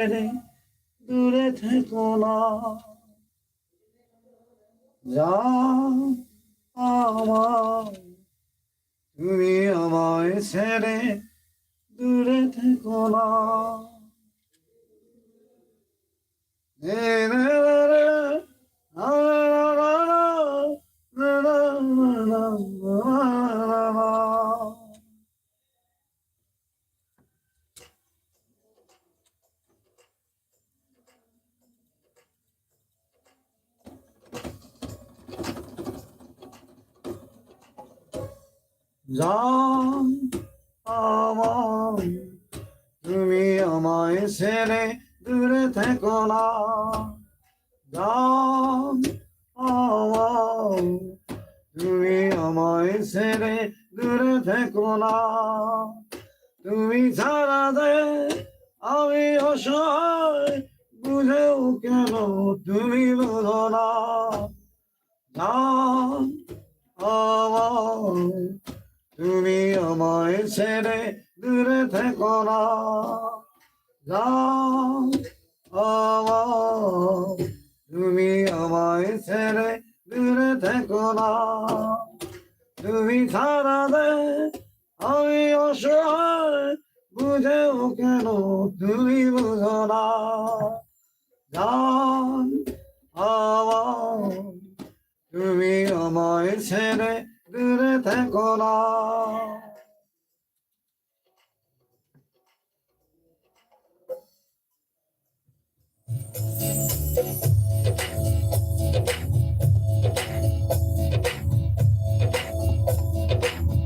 দূরে থেকো না যা আমার তুমি আমায় ছেড়ে দূরে থেকো না নে জান আমার তুমি আমায় ছেড়ে দূরে থেকো না। জান আমার তুমি আমায় ছেড়ে দূরে থেকো না। তুমি ছাড়া দে আমি অসহায়, বুঝেও কেন তুমি বোঝো না। জান তুমি আমায় ছেড়ে দূরে থেকো না। যাও তুমি আমায় ছেড়ে দূরে থেকো না। তুমি ছাড়া দে, আমি অসহায়, বুঝেও কেন তুমি বুঝো না। জান তুমি আমায় ছেড়ে দূরে থেকো না।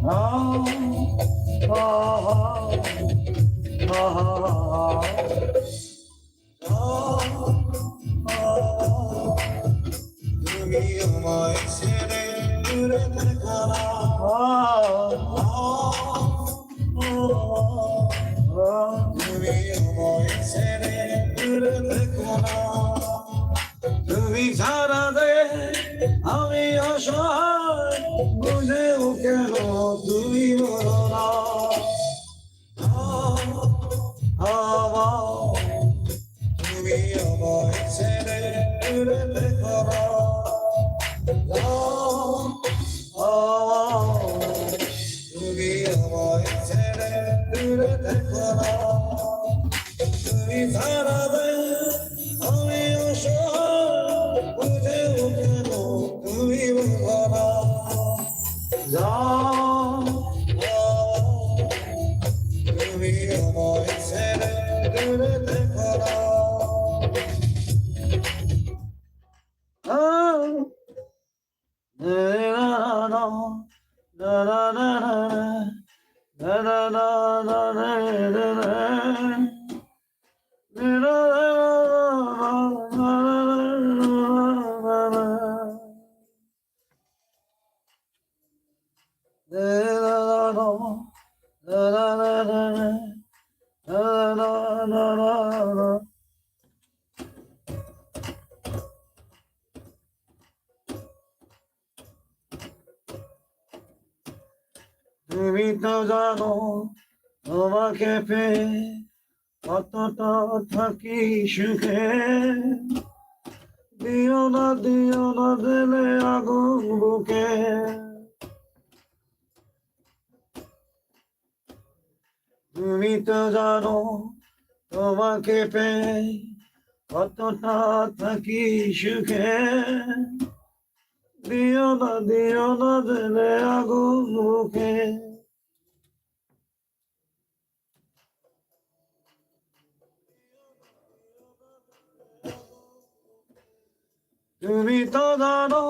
Oh, oh, oh, oh, oh, বুঝেও কেন তুমি বলো না। তুমি আমার ছেড়ে করো তুমি আমার ছেড়ে করো তুমি সারা Oh, তুমি তো জানো তোমাকে পেয়ে কতটা থাকি সুখে। দিও না দিও না, দিলে আগুন বুকে। তুমি তো জানো, তোমাকে পেয়ে কতটা থাকি সুখে। দিও না দিও না, দিলে আগুন মুখে। তুমি তো জানো,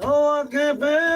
তোমাকে পেয়ে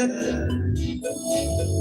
Yeah.